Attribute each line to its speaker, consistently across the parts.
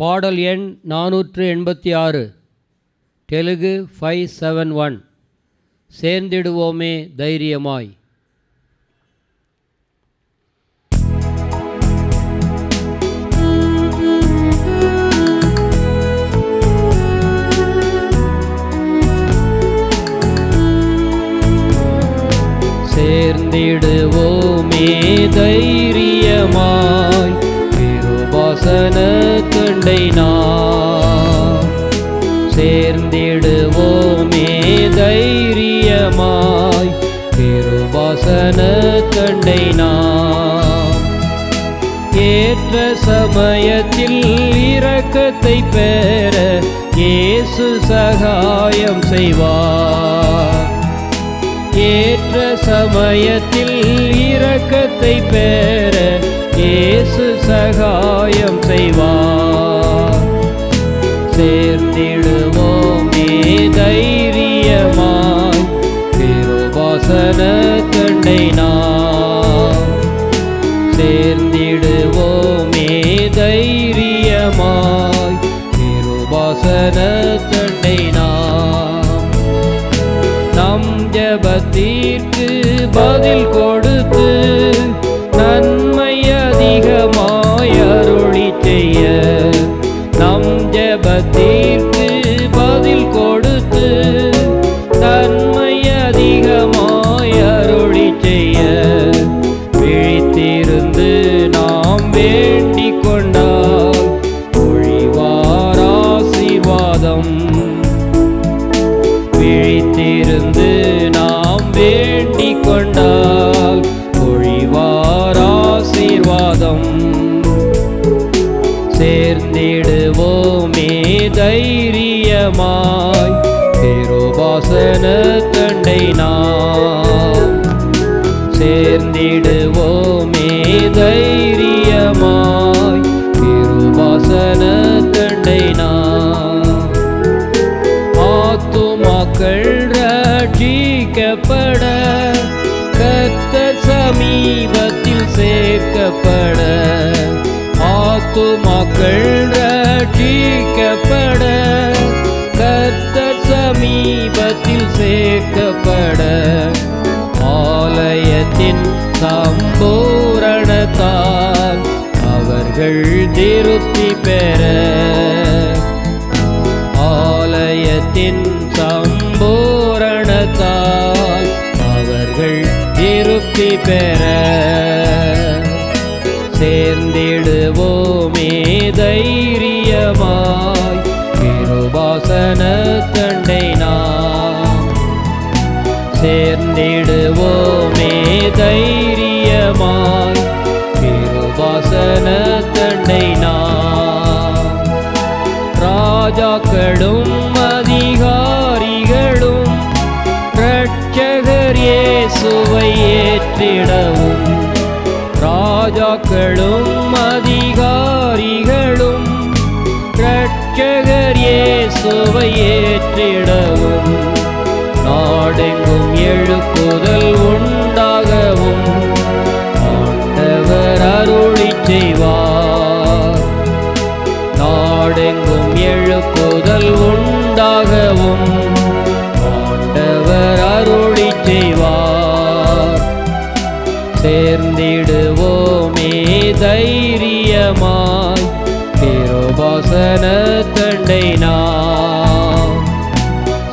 Speaker 1: பாடல் எண் நானூற்று எண்பத்தி ஆறு தெலுங்கு ஃபைவ் செவன் ஒன் சேர்ந்திடுவோமே தைரியமாய். சேர்ந்திடுவோமே தைரியமாய். கண்டை நாம் சேர்ந்திடுவோமே தைரியமாய் திருவாசன தண்டை நாம் ஏற்ற சமயத்தில் இரக்கத்தை பெற இயேசு சகாயம் செய்வார். ஏற்ற சமயத்தில் இரக்கத்தை பெற இயேசு சகாயம் செய்வார். சேர்ந்திடுவோமே தைரியமாய். திருவாசன கண்டை நாம் சேர்ந்திடுவோமே தைரியமாய். திருவாசன கண்டை நாம் நம் ஜபத்திற்கு பதில் கொடு. விழித்திருந்து நாம் வேண்டிக் கொண்டால் பொழிவார் ஆசீர்வாதம். சேர்ந்திடுவோமே தைரியமாய் திருவாசன தண்டை நாம். சேர்ந்திடுவோமே தைரிய சேர்க்கப்பட கத்த சமீபத்தில் சேர்க்கப்பட ஆத்துமாக்கள் ரட்சிக்கப்பட கத்த சமீபத்தில் சேர்க்கப்பட. ஆலயத்தின் சம்பூரணத்தால் அவர்கள் திருப்தி பெற திருப்தி பெற சேர்ந்திடுவோமே தைரியமாய். திருவாசன தண்டை நாம் சேர்ந்திடுவோமே தைரியமாய். திருவாசன தண்டை நாம். ராஜாக்களும் ஏற்றிடவும் ராஜாக்களும் அதிகாரிகளும் இரட்சகர் இயேசுவை ஏற்றிடவும். நாடெங்கும் எழுப்புதல் உண்டா? சேர்ந்திடுவோமே தைரியமாய் திருவாசன தண்டை நாம்.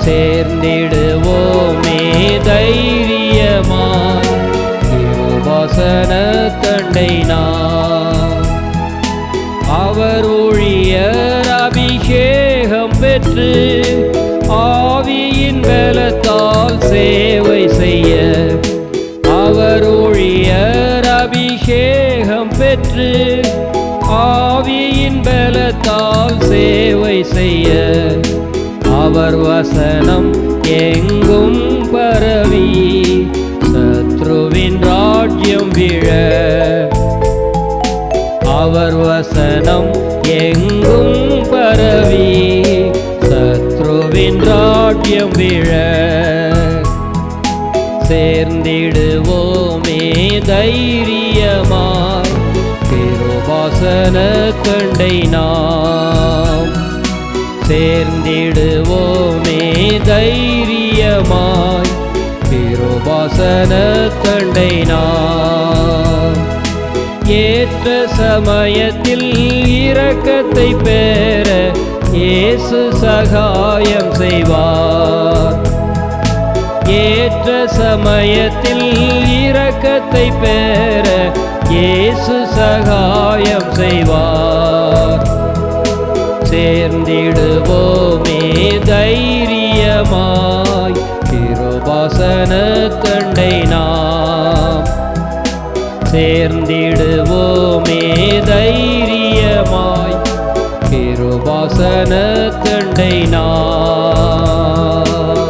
Speaker 1: சேர்ந்திடுவோமே தைரியமாய் திருவாசன தண்டை நாம். அவர் ஒழிய அபிஷேகம் பெற்று பெற்று ஆவியின் பலத்தால் சேவை செய்ய. அவர் வசனம் எங்கும் பரவி சத்ருவின் ராஜ்யம் விழ. அவர் வசனம் எங்கும் பரவி சத்ருவின் ராஜ்யம் விழ. சேர்ந்திடுவோமே தைரியமா திருவாச கண்டை நாம். சேர்ந்திடுவோமே தைரியமாய் கிருபாசன கண்டை நாம். ஏற்ற சமயத்தில் இரக்கத்தை பெற இயேசு சகாயம் செய்வார். ஏற்ற சமயத்தில் இரக்கத்தை பெற இயேசு சகாயம் செய்வார். சேர்ந்திடுவோமே தைரியமாய் கிருபாசன கண்டை நாம். சேர்ந்திடுவோமே தைரியமாய் கிருபாசன கண்டை நாம்.